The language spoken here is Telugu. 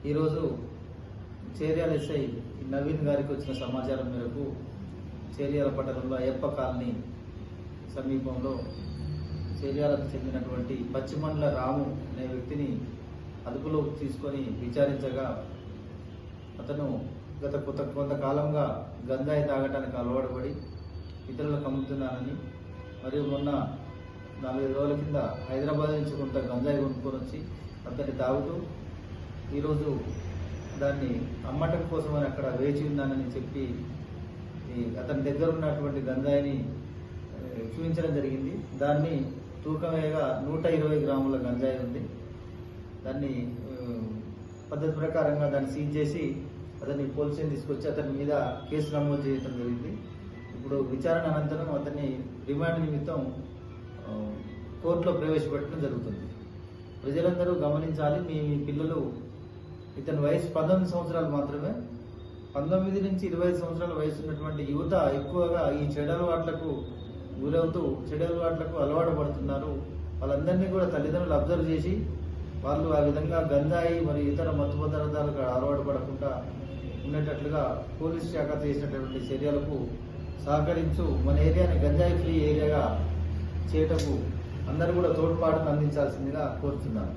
ఈరోజు చేర్యాల ఎస్ఐ నవీన్ గారికి వచ్చిన సమాచారం మేరకు చేర్యాల పట్టణంలో అయ్యప్ప కాలనీ సమీపంలో చేర్యాలకు చెందినటువంటి పచ్చిమండ్ల రాము అనే వ్యక్తిని అదుపులోకి తీసుకొని విచారించగా అతను గత కొత్త కొంతకాలంగా గంజాయి తాగటానికి అలవాటు పడి ఇతరులకు అమ్ముతున్నానని మరియు మొన్న నాలుగైదు రోజుల కింద హైదరాబాద్ నుంచి కొంత గంజాయి కొనుక్కొని వచ్చి అతన్ని తాగుతూ ఈరోజు దాన్ని అమ్మటం కోసమని అక్కడ వేచి ఉన్నానని చెప్పి ఈ అతని దగ్గర ఉన్నటువంటి గంజాయిని చూపించడం జరిగింది. దాన్ని తూకం వేయగా నూట ఇరవై గ్రాముల గంజాయి ఉంది. దాన్ని పద్ధతి ప్రకారంగా దాన్ని సీజ్ చేసి అతన్ని పోలీస్ తీసుకొచ్చి అతని మీద కేసు నమోదు చేయడం జరిగింది. ఇప్పుడు విచారణ అనంతరం అతన్ని రిమాండ్ నిమిత్తం కోర్టులో ప్రవేశపెట్టడం జరుగుతుంది. ప్రజలందరూ గమనించాలి మీ పిల్లలు ఇతని వయసు పంతొమ్మిది సంవత్సరాలు మాత్రమే. పంతొమ్మిది నుంచి ఇరవై సంవత్సరాల వయసు ఉన్నటువంటి యువత ఎక్కువగా ఈ చెడు అలవాట్లకు గురవుతూ చెడు అలవాట్లకు అలవాటు పడుతున్నారు. వాళ్ళందరినీ కూడా తల్లిదండ్రులు అబ్జర్వ్ చేసి వాళ్ళు ఆ విధంగా గంజాయి మరియు ఇతర మత్తు పదార్థాలకు అలవాటు పడకుండా ఉండేటట్లుగా పోలీస్ శాఖ చేసినటువంటి చర్యలకు సహకరించు మన ఏరియాని గంజాయి ఫ్రీ ఏరియాగా చేయటకు అందరూ కూడా తోడ్పాటును అందించాల్సిందిగా కోరుతున్నాను.